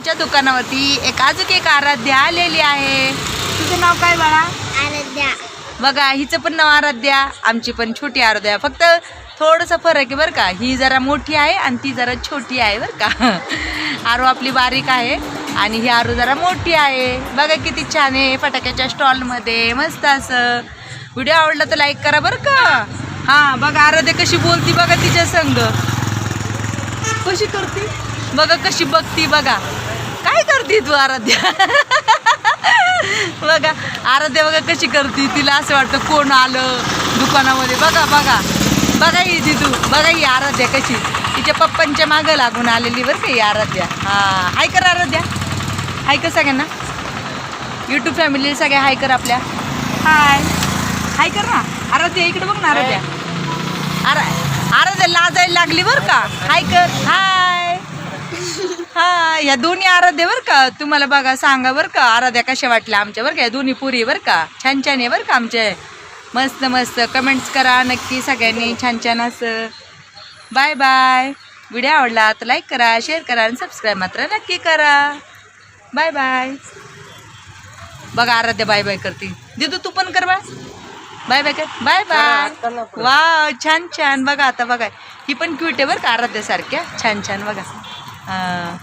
आमच्या दुकानावरती एक अजून एक आराध्या आलेली आहे. तुझं नाव काय बाळा? आराध्या. बघा हिचं पण नाव आराध्या आमची पण छोटी आराध्या. फक्त थोडंसं फरक आहे बरं का. ही जरा मोठी आहे आणि ती जरा छोटी आहे बरं का. आरू आपली बारीक आहे आणि ही आरू जरा मोठी आहे. बघा किती छान आहे फटाक्याच्या स्टॉलमध्ये. मस्त असं. व्हिडिओ आवडला तर लाईक करा बरं का. हां बघा आराध्या कशी बोलती बघा तिच्या संग. कशी करते? बघा कशी बघती बघा. काय करते तू आराध्या? बघा आराध्या बघा कशी करते. तिला असं वाटतं कोण आलं दुकानामध्ये. बघा बघा. बघा ही जिजू बघा ही आराध्या कशी. तिच्या पप्पांच्या मागं लागून आलेली बरं का ही आराध्या. हां हाय कर आराध्या. हाय कर सगळ्यांना. यूट्यूब फॅमिली सगळ्या हाय कर आपल्या. हाय. हाय कर ना. आराध्या इकडे बघ ना आराध्या. आरा आराध्या लाजायला लागली बरं का. हाय कर. हाय. हा या दोन्ही आराध्या बरं का? तुम्हाला बघा सांगा बरं का आराध्या कशा वाटल्या आमच्या बरं का? या दोन्ही पुरी बरं का? छान छान आहे बरं का आमचे. मस्त मस्त. कमेंट्स करा नक्की सगळ्यांनी. छान छान असं. बाय बाय व्हिडिओ आवडला तर लाईक करा शेअर करा आणि सबस्क्राईब मात्र नक्की करा. बाय बाय बघा आराध्या बाय बाय करते दिदू तू पण कर बाय बाय कर. बाय बाय वा छान छान. बघा आता बघा. ही पण क्यूट आहे बरं का आराध्यासारख्या छान छान. बघा. हां